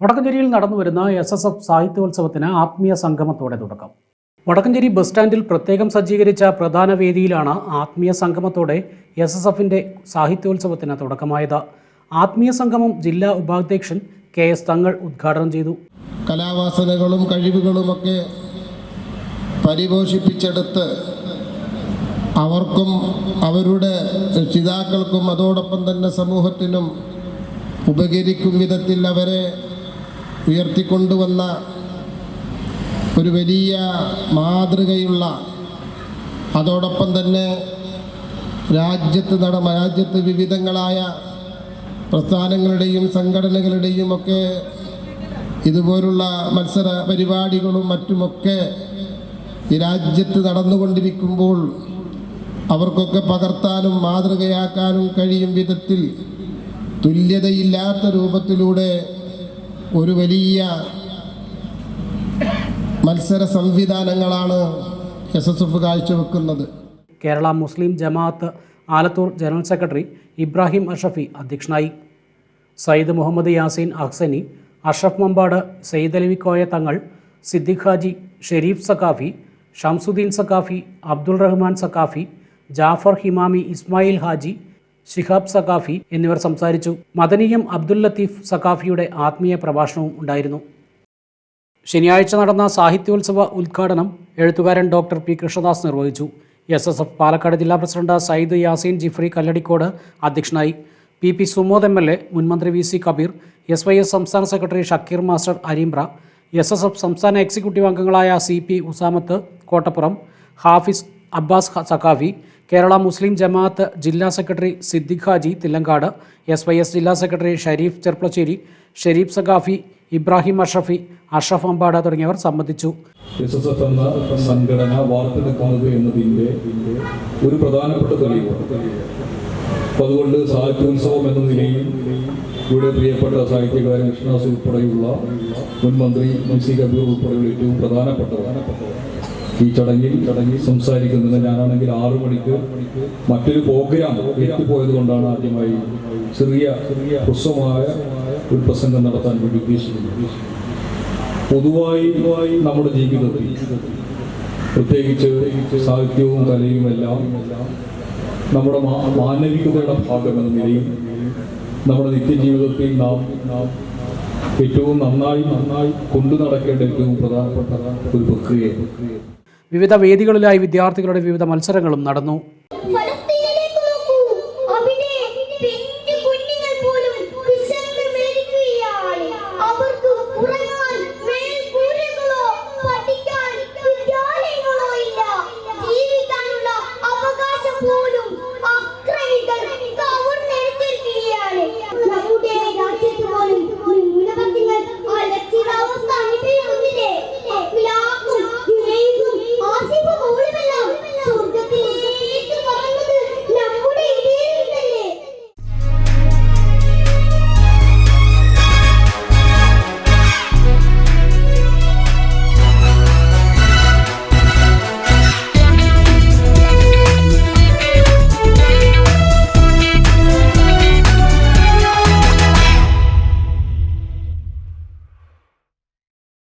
വടക്കഞ്ചേരിയിൽ നടന്നുവരുന്ന S S F സാഹിത്യോത്സവത്തിന് ആത്മീയ സംഗമത്തോടെ തുടക്കം. വടക്കഞ്ചേരി ബസ് സ്റ്റാൻഡിൽ പ്രത്യേകം സജ്ജീകരിച്ച പ്രധാന വേദിയിലാണ് ആത്മീയ സംഗമത്തോടെ എസ് എസ് എഫിന്റെ സാഹിത്യോത്സവത്തിന് തുടക്കമായത്. ആത്മീയ സംഗമം ജില്ലാ ഉപാധ്യക്ഷൻ കെ എസ് തങ്ങൾ ഉദ്ഘാടനം ചെയ്തു. കലാവാസനകളും കഴിവുകളുമൊക്കെ പരിപോഷിപ്പിച്ചെടുത്ത് അവർക്കും അവരുടെ രക്ഷിതാക്കൾക്കും അതോടൊപ്പം തന്നെ സമൂഹത്തിനും ഉപകരിക്കും വിധത്തിൽ അവരെ ഉയർത്തിക്കൊണ്ടുവന്ന ഒരു വലിയ മാതൃകയുള്ള അതോടൊപ്പം തന്നെ രാജ്യത്ത് നട രാജ്യത്ത് വിവിധങ്ങളായ പ്രസ്ഥാനങ്ങളുടെയും സംഘടനകളുടെയും ഒക്കെ ഇതുപോലുള്ള മത്സര പരിപാടികളും മറ്റുമൊക്കെ ഈ രാജ്യത്ത് നടന്നുകൊണ്ടിരിക്കുമ്പോൾ അവർക്കൊക്കെ പകർത്താനും മാതൃകയാക്കാനും കഴിയും വിധത്തിൽ തുല്യതയില്ലാത്ത രൂപത്തിലൂടെ ഒരു വലിയ മത്സര സംവിധാനങ്ങളാണ് എസ് എസ് എഫ് കാഴ്ചവെക്കുന്നത്. കേരള മുസ്ലിം ജമാഅത്ത് ആലത്തൂർ ജനറൽ സെക്രട്ടറി ഇബ്രാഹിം അഷഫി അധ്യക്ഷനായി. സയ്യിദ് മുഹമ്മദ് യാസീൻ അഹ്സനി അഷഫ് മമ്പാട് സെയ്ദ് അലവി തങ്ങൾ സിദ്ദിഖ് ഹാജി ഷെരീഫ് സക്കാഫി ഷംസുദ്ദീൻ സക്കാഫി അബ്ദുൾ റഹ്മാൻ സക്കാഫി ജാഫർ ഹിമാമി ഇസ്മായിൽ ഹാജി ശിഹാബ് സഖാഫി എന്നിവർ സംസാരിച്ചു. മദനീയം അബ്ദുൽ ലത്തീഫ് സഖാഫിയുടെ ആത്മീയ പ്രഭാഷണവും ഉണ്ടായിരുന്നു. ശനിയാഴ്ച നടന്ന സാഹിത്യോത്സവ ഉദ്ഘാടനം എഴുത്തുകാരൻ ഡോക്ടർ പി. കൃഷ്ണദാസ് നിർവഹിച്ചു. എസ് എസ് എഫ് പാലക്കാട് ജില്ലാ പ്രസിഡന്റ് സയ്യിദ് യാസീൻ ജിഫ്രി കല്ലടിക്കോട് അധ്യക്ഷനായി. P. P. Sumod M. L. A മുൻമന്ത്രി V. C. Kabeer S. Y. S സംസ്ഥാന secretary Shakeer master Areemra S S F സംസ്ഥാന എക്സിക്യൂട്ടീവ് അംഗങ്ങളായ സി. പി. ഉസാമത്ത് കോട്ടപ്പുറം ഹാഫിസ് അബ്ബാസ് സഖാഫി കേരള മുസ്ലിം ജമാഅത്ത് ജില്ലാ secretary Siddique Haji Thillankad S Y S ജില്ലാ secretary Shareef Cherpulassery Shareef Saqafi Ibrahim Ashafi Ashaf Ambad തുടങ്ങിയവർ സംബന്ധിച്ചു. S എന്ന സംഘടന വാർത്തെടുക്കുന്നത് എന്നതിന്റെ ഒരു പ്രധാനപ്പെട്ട തെളിവാണ് അതുകൊണ്ട് സാഹിത്യോത്സവം എന്ന നിലയിൽ ഇവിടെ പ്രിയപ്പെട്ട സാഹിത്യകാരൻ കൃഷ്ണദാസ് ഉൾപ്പെടെയുള്ള മുൻ മന്ത്രി എം സി കബീർ ഉൾപ്പെടെയുള്ള ഏറ്റവും പ്രധാനപ്പെട്ടവർ. ഈ ചടങ്ങിൽ സംസാരിക്കുന്നത് ഞാനാണെങ്കിൽ ആറു മണിക്ക് മറ്റൊരു പ്രോഗ്രാം എത്തിപ്പോയത് കൊണ്ടാണ് ആദ്യമായി ചെറിയ ഹ്രസ്വമായ ഒരു പ്രസംഗം നടത്താൻ വേണ്ടി ഉദ്ദേശിക്കുന്നത്. പൊതുവായി നമ്മുടെ ജീവിതത്തിൽ പ്രത്യേകിച്ച് സാഹിത്യവും കലയും എല്ലാം നമ്മുടെ മാനവികതയുടെ ഭാഗമെന്ന നിലയിൽ നമ്മുടെ നിത്യജീവിതത്തിൽ നാം ഏറ്റവും നന്നായി നന്നായി കൊണ്ടു നടക്കേണ്ട ഏറ്റവും പ്രധാനപ്പെട്ട ഒരു പ്രക്രിയ വിവിധ വേദികളിലായി വിദ്യാർത്ഥികളുടെ വിവിധ മത്സരങ്ങളും നടന്നു.